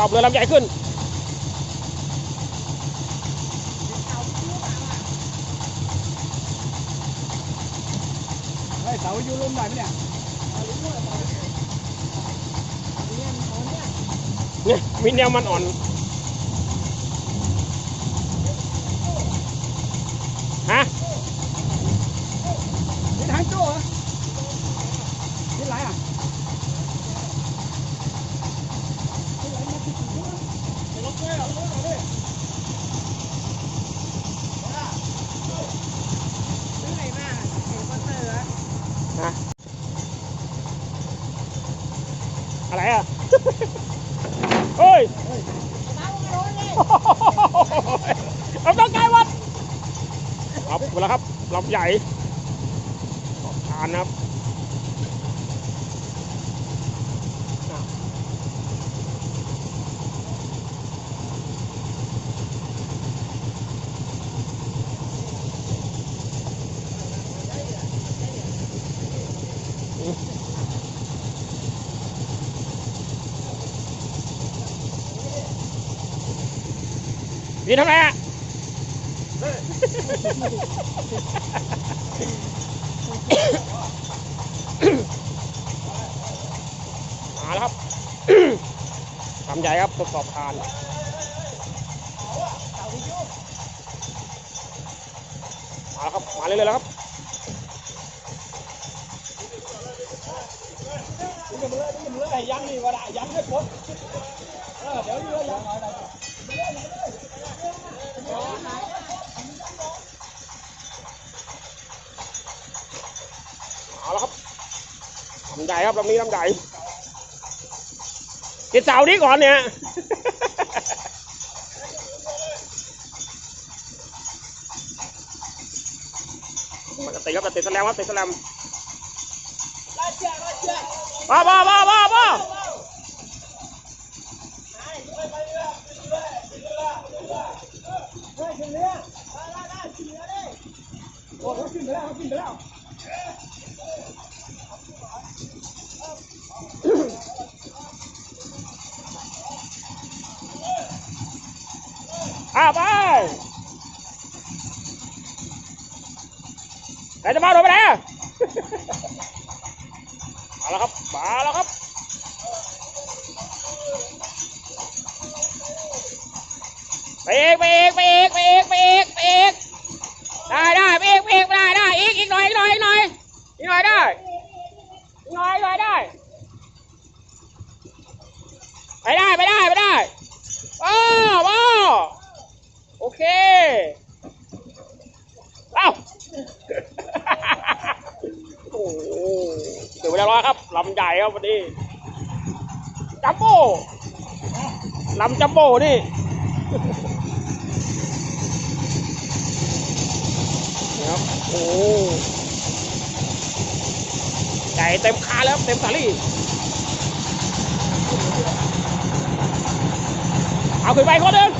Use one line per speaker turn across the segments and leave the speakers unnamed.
ขอบเรือลำใหญ่ขึ้น
เฮ้ยเสาอยู่ลมได้ไหมเนี่ย
เนี่ยมีแนวมันอ่อนฮะ
นี่ทางโจ้เหรอนี่ไรอะ
อะไรอะ เฮ้ยเอาต้องไกลวัดครับหมดแล้วครับลำใหญ่ขอบทานนะครับ นี่ทำไงอะมาแล้วครับลำใหญ่ครับทดสอบทานมาแล้วครับ มาเรื่อยๆแล้วครับ
ยังนี่ว่าได้ยังให้ปล
ลำใหญ่ครับลำนี้ลำใหญ่ติดเสานี้ก่อนเนี่ยมันจะติดครับจะติดแสลมครับติดแสลมบ้าบ้าบ้าบ้าบ้า
โอ้เขาขึ้นไปแล้วเขาขึ้นไปแล้ว
อ่าไปไหนจะมาโดนไปไหนอะมาแล้วครับ มาแล้วครับไปเอกไปเอกไปเอกไปเอกไปเอกได้ได้ไปอีกไปอีกได้ได้อีกอีกหน่อยอีกหน่อยอีกหน่อยอีกหน่อยได้อีกหน่อยอีกหน่อยได้ไปได้ไปได้ไปได้ว้าวว้าวโอเคเอ้า โอ้โหเดี๋ยวเว ลาร้อยครับลำใหญ่ครับวันนี้จัมโบ้ลำจัมโบ้นี่นะครับโอ้ใหญ่เต็มคาแล้วครับเต็มสาลี่เอาขึ้นไปคนหนึ่ง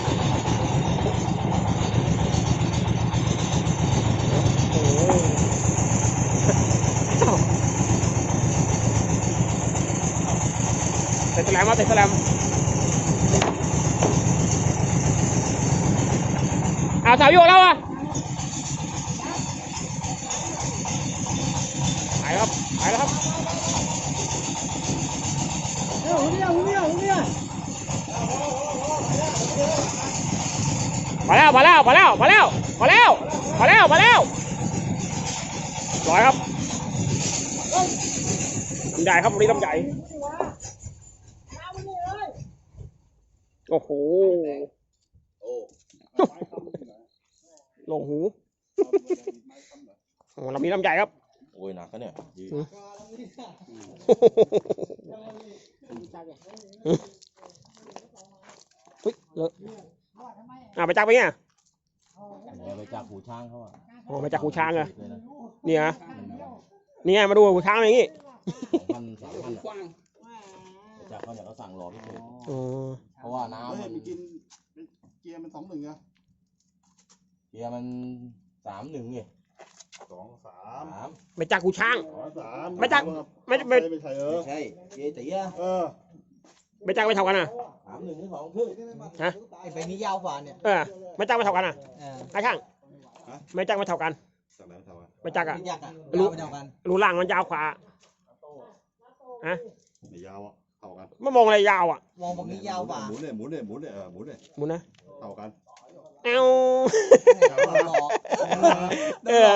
โอ้เตะสแลมมาเตะสแลมอาสาวโยแล้วอะไปแล้วครับไปแล้วครับ
เฮ้ยหุ่นเนี่ยหุ่นเนี่ยหุ่นเนี่ย
มาแล้วมาแล้วมาแล้วมาแล้วมาแล้วมาแล้วมาแล้วร้อยครับลำใหญ่ครับวันนี้ลำใหญ่ โอ้โหลงหูโอ้ลำนี้ลำใหญ่ครับ
โอ้ยหนักนะเนี่ยดี
เฮ้ยเลอะอะไปจักไปเนี่ย
เดี๋ยวไปจากหูช้างเขาอะ
โอ้ไปจักหูช้างเหรอ
เลยนะ
นี่ฮะนี่ไงมาดูหูช้างอย่างงี้
สองพันสามพันอะไปจากเขาเนี่ยเขาสั่งรอพิเศษ
อ๋อ
เพราะว่าน้ำ
เฮ้
มั
ย
น
มันกินเกียร์มันสองหนึ่งอะ
เกียร์มันสามหนึ่งไง
สองสาม
สาม
ไปจักหูช้าง
สองสาม
ไม่จักไม่ไม่
ไม่ใช่เออ
ไม่ใช่เกียร์เตี๋ย
เออ
ไม่จ้างไม่เท่ากันอะ
สามหนึ่งหรือสองครึ่ง
ไอ้ใบนี้ยาวกว่าเนี่ย
เออ ไม่จ้างไม่เท่ากันอะ
เออ
ไอ้ช่าง ไม่จ้างไม่เท่ากัน
จากไหนเท่ากัน
ไม่จ้างอะ
ไม่ยากอะ
รู้
ยาวไม่เท่ากัน
รูล่างมันยาวกว่า
ไม่ยาวอะ เท่ากัน
มะมองอะไรยาวอะ
มองฝั่งนี้ยาวกว่า
หมุนเลยหมุนเลยหมุนเลยเออหมุนเลย
หมุนนะ
เท่ากัน
เอ้า
หลอก
เออ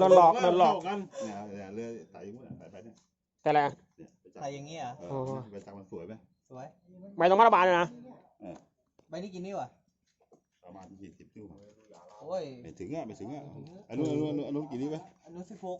โดนหลอกโดนหลอก
เท่ากันเนี่ยเนี่ยเรือไต่มุ้นไต่ไปเนี่ย
แต่อะไรอะ
เนี่ยไปจับ
ใส่อย่างงี้เหรอะ
เออไปจับมันสวยไหม
สวย
ไม่ต้องมาตรบาลเลยนะ
ใบนี้กี่นิ้วอะ
ประมาณยี่สิบนิ้ว
โอ้ย
ไม่ถึงอะไม่ถึงอะอันนู้นอันนู้นอันนู้นอันนู้นกี่นิ้วไหม
อันนู้นสิบหก